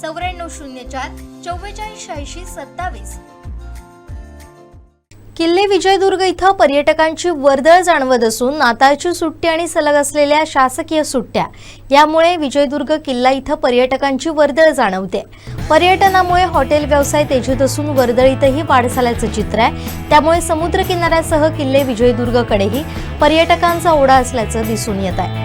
चौऱ्याण्णव शून्य चार चव्वेचाळीस शहाऐंशी सत्तावीस. किल्ले विजयदुर्ग इथं पर्यटकांची वर्दळ जाणवत असून नाताळची सुट्टी आणि सलग असलेल्या शासकीय सुट्ट्या यामुळे विजयदुर्ग किल्ला इथं पर्यटकांची वर्दळ जाणवते. पर्यटनामुळे हॉटेल व्यवसाय तेजीत असून वर्दळीतही वाढ झाल्याचं चित्र आहे. त्यामुळे समुद्रकिनाऱ्यासह किल्ले विजयदुर्गकडेही पर्यटकांचा ओढा असल्याचं दिसून येत आहे.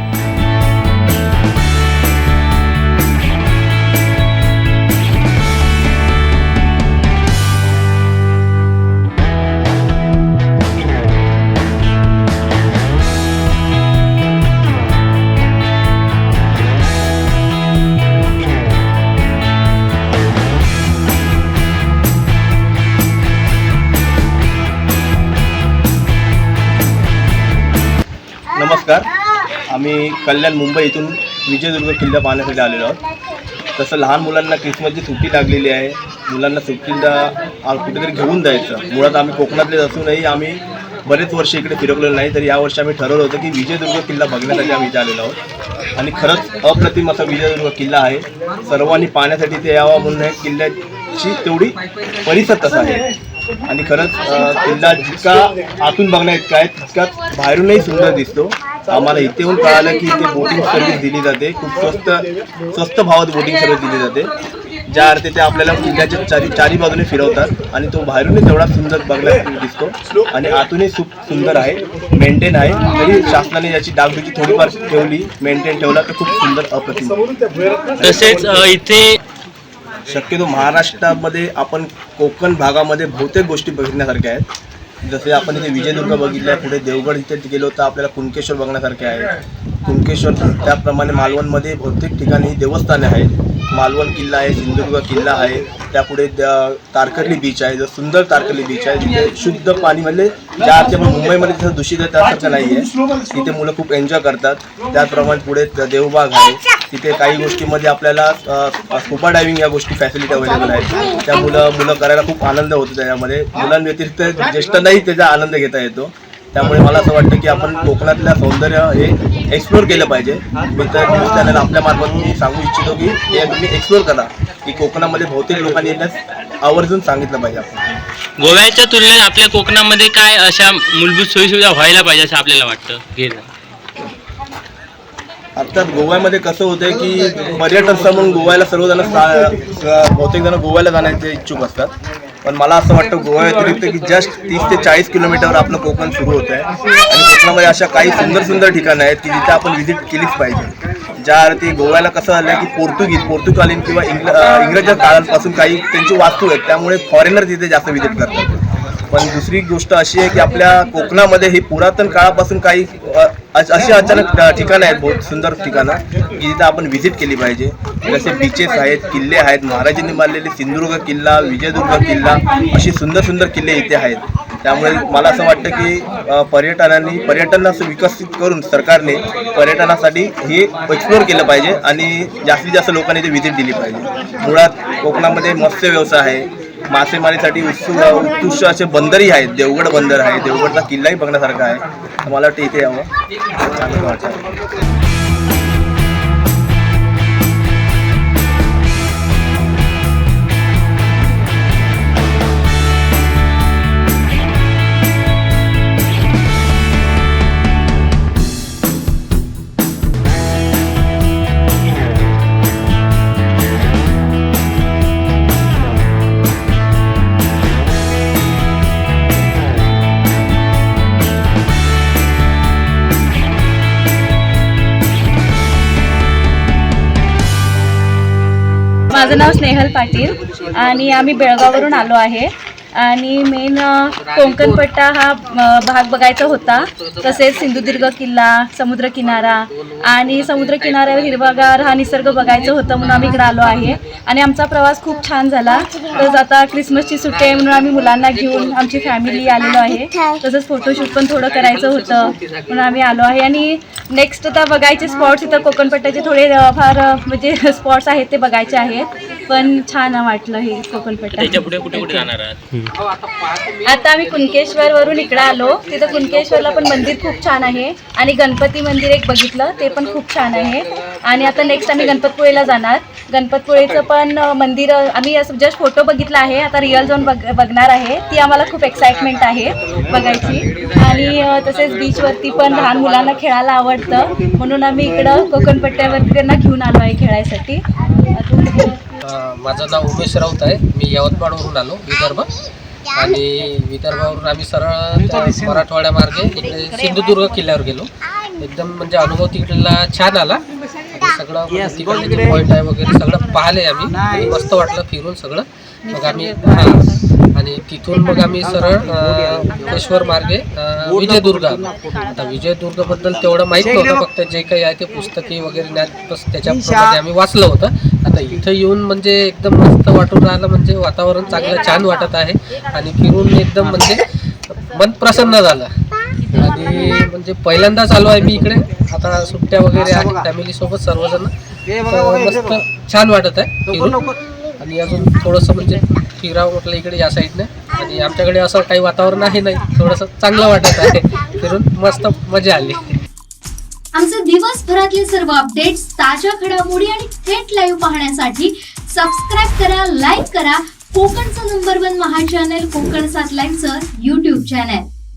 नमस्कार. आम्ही कल्याण मुंबई इथून विजयदुर्ग किल्ला पाहण्यासाठी आलेलो आहोत. तसं लहान मुलांना क्रिसमसची सुट्टी लागलेली आहे. मुलांना सुट्टीला कुठेतरी घेऊन जायचं. मुळात आम्ही कोकणातलेच असूनही आम्ही बरेच वर्ष इकडे फिरकलेलो नाही. तर यावर्षी आम्ही ठरवलं होतं की विजयदुर्ग किल्ला बघण्यासाठी आम्ही इथे आलेलो आहोत. आणि खरंच अप्रतिम असा विजयदुर्ग किल्ला आहे. सर्वांनी पाहण्यासाठी ते यावं म्हणून हे किल्ल्याची तेवढी परिसर तसा आहे. आणि खरंच किल्ला जितका आतून बघण्या इतका आहे तितकाच बाहेरूनही सुंदर दिसतो. आम्हाला इथे येऊन कळालं की इथे बोटिंग सर्व्हिस दिली जाते. खूप स्वस्त स्वस्त भावात बोटिंग सर्व्हिस दिली जाते. ज्या अर्थी ते आपल्याला किल्ल्याच्या चारी चारी बाजूने फिरवतात आणि तो बाहेरूनही तेवढा सुंदर बघण्यासाठी दिसतो. आणि आतूनही खूप सुंदर आहे. मेंटेन आहे. तरी शासनाने याची डागडुजी थोडीफार ठेवली. मेंटेन ठेवला तर खूप सुंदर अप्रतिम. तसेच इथे शक्यतो महाराष्ट्रामध्ये आपण कोकण भागामध्ये बहुतेक गोष्टी बघण्यासारख्या आहेत. जसे आपण इथे विजयदुर्ग बघितलं आहे पुढे देवगड इथे गेलो तर आपल्याला कुणकेश्वर बघण्यासारखे आहे. कुणकेश्वर त्याप्रमाणे मालवणमध्ये बहुतेक ठिकाणी देवस्थाने आहेत मालवण किल्ला आहे सिंधुदुर्ग किल्ला आहे. त्यापुढे तारकर्ली बीच आहे जो सुंदर तारकर्ली बीच आहे जिथे शुद्ध पाणी म्हणजे ज्या अर्थी आपण मुंबईमध्ये जसं दूषित आहे त्यासारखं नाही आहे तिथे मुलं खूप एन्जॉय करतात. त्याचप्रमाणे पुढे देवबाग आहे. तिथे काही गोष्टीमध्ये आपल्याला स्कुबा डायव्हिंग या गोष्टी फॅसिलिटी अवेलेबल आहेत. त्या मुलं मुलं करायला खूप आनंद होतो त्याच्यामध्ये. मुलांव्यतिरिक्त ज्येष्ठांनाही त्याचा आनंद घेता येतो. त्यामुळे मला असं वाटतं की आपण कोकणातल्या सौंदर्य हे एक्सप्लोर केलं पाहिजे. मी तर न्यूज चॅनल आपल्या मार्फत मी सांगू इच्छितो की हे तुम्ही एक्सप्लोर करा की कोकणामध्ये बहुतेक लोकांनी येण्यास आवर्जून सांगितलं पाहिजे आपण. गोव्याच्या तुलनेत आपल्या कोकणामध्ये काय अशा मूलभूत सोयीसुविधा व्हायला पाहिजे असं आपल्याला वाटतं? ना. अर्थात गोव्यामध्ये कसं होतंय की पर्यटन स्थळ म्हणून गोव्याला सर्वजण बहुतेक जण गोव्याला जाण्याचे इच्छुक असतात. पण मला असं वाटतं गोवा व्यतिरिक्त की जस्ट तीस ते चाळीस किलोमीटरवर आपलं कोकण सुरू होतं आहे आणि कोकणामध्ये अशा काही सुंदर सुंदर ठिकाणं आहेत की जिथे आपण व्हिजिट केलीच पाहिजे. ज्या अर्थी गोव्याला कसं झालं की पोर्तुगीज पोर्तुगालीन किंवा इंग्ल अं, इंग्रजाच्या काळापासून काही त्यांची वास्तू आहेत त्यामुळे फॉरेनर तिथे जास्त व्हिजिट करतात. पण दुसरी गोष्ट अशी आहे की आपल्या कोकणामध्ये ही पुरातन काळापासून काही अशी अचानक ठ- ठिकाणं आहेत बहुत सुंदर ठिकाणं. की जिथं आपण व्हिजिट केली पाहिजे. जसे बीचेस आहेत किल्ले आहेत. महाराजांनी बांधलेले सिंधुदुर्ग किल्ला विजयदुर्ग किल्ला असे सुंदर सुंदर किल्ले इथे आहेत. त्यामुळे मला असं वाटतं की पर्यटनाने पर्यटनांनी पर्यटन असं विकसित करून सरकारने पर्यटनासाठी हे एक्सप्लोअर केलं पाहिजे आणि जास्तीत जास्त लोकांनी ते व्हिजिट दिली पाहिजे. मुळात कोकणामध्ये मत्स्य व्यवसाय आहे. मासेमारीसाठी उत्सुक उत्कृष्ट असे बंदरही आहेत देवगड बंदर आहे देवगडचा किल्लाही बघण्यासारखा आहे. मला वाटतं इथे यावं. माझं नाव स्नेहल पाटील आणि आम्ही बेळगाववरून आलो आहे. आणि मेन कोकणपट्टा हा भाग बघायचा होता. तसेच सिंधुदुर्ग किल्ला समुद्रकिनारा आणि समुद्रकिनाऱ्यावर हिरवागार हा निसर्ग बघायचं होतं म्हणून आम्ही इकडे आलो आहे. आणि आमचा प्रवास खूप छान झाला. तसंच आता क्रिसमसची सुट्टी आहे म्हणून आम्ही मुलांना घेऊन आमची फॅमिली आलेलो आहे. तसंच फोटोशूट पण थोडं करायचं होतं म्हणून आम्ही आलो आहे. आणि नेक्स्ट आता बघायचे स्पॉट्स इथं कोकणपट्ट्याचे थोडे फार म्हणजे स्पॉट्स आहेत ते बघायचे आहेत. पण छान वाटलं हे कोकणपट्टा. आता आम्ही कुणकेश्वर वरून इकडे आलो. तिथं कुणकेश्वरला पण मंदिर खूप छान आहे. आणि गणपती मंदिर एक बघितलं ते पण खूप छान आहे. आणि आता नेक्स्ट आम्ही गणपतपुळेला जाणार. गणपतपुळेचं पण मंदिर आम्ही असं जस्ट फोटो बघितला आहे. आता रिअल जाऊन बघ बघणार आहे. ती आम्हाला खूप एक्साइटमेंट आहे बघायची. आणि तसेच बीचवरती पण लहान मुलांना खेळायला आवडतं. म्हणून आम्ही इकडं कोकणपट्ट्यावरती त्यांना घेऊन आलो आहे खेळायसाठी. माझं नाव उमेश राऊत आहे. मी यवतमाळवरून आलो विदर्भ. आणि विदर्भावरून आम्ही सरळ मराठवाड्यामार्गे इकडे सिंधुदुर्ग किल्ल्यावर गेलो. एकदम म्हणजे अनुभव तिकडला छान आला. आणि सगळं म्हणजे तिकडले जे पॉईंट आहे वगैरे सगळं पाहिले आम्ही. मस्त वाटलं फिरून सगळं. मग आम्ही आणि तिथून मग आम्ही सरळ अ, पेश्वर मार्गे विजयदुर्ग. आलो आता विजयदुर्गबद्दल तेवढं माहीत नव्हतं फक्त जे काही आहे ते पुस्तकी वगैरे ज्ञान बस त्याच्याप्रमाणे आम्ही वाचलं होतं. आता इथं येऊन म्हणजे एकदम मस्त वाटून राहिलं म्हणजे वातावरण चांगलं छान वाटत आहे. आणि फिरून एकदम म्हणजे मन प्रसन्न झालं. आणि म्हणजे पहिल्यांदाच आलो आहे मी इकडे. आता सुट्ट्या वगैरे आहे फॅमिली सोबत सर्वजण. मस्त छान वाटत आहे आणि अजून थोडंसं म्हणजे फिरावं म्हटलं इकडे या साईडने? आणि आमच्याकडे असं काही वातावरण आहे नाही. थोडंसं चांगलं वाटत आहे. फिरून मस्त मजा आली. आमचे दिवसभरातले सर्व अपडेट्स ताज्या घडामोडी आणि थेट लाईव्ह पाहण्यासाठी सबस्क्राईब करा लाईक करा. कोकणचं नंबर वन महा चॅनल कोकण सात लाईनचं युट्यूब चॅनल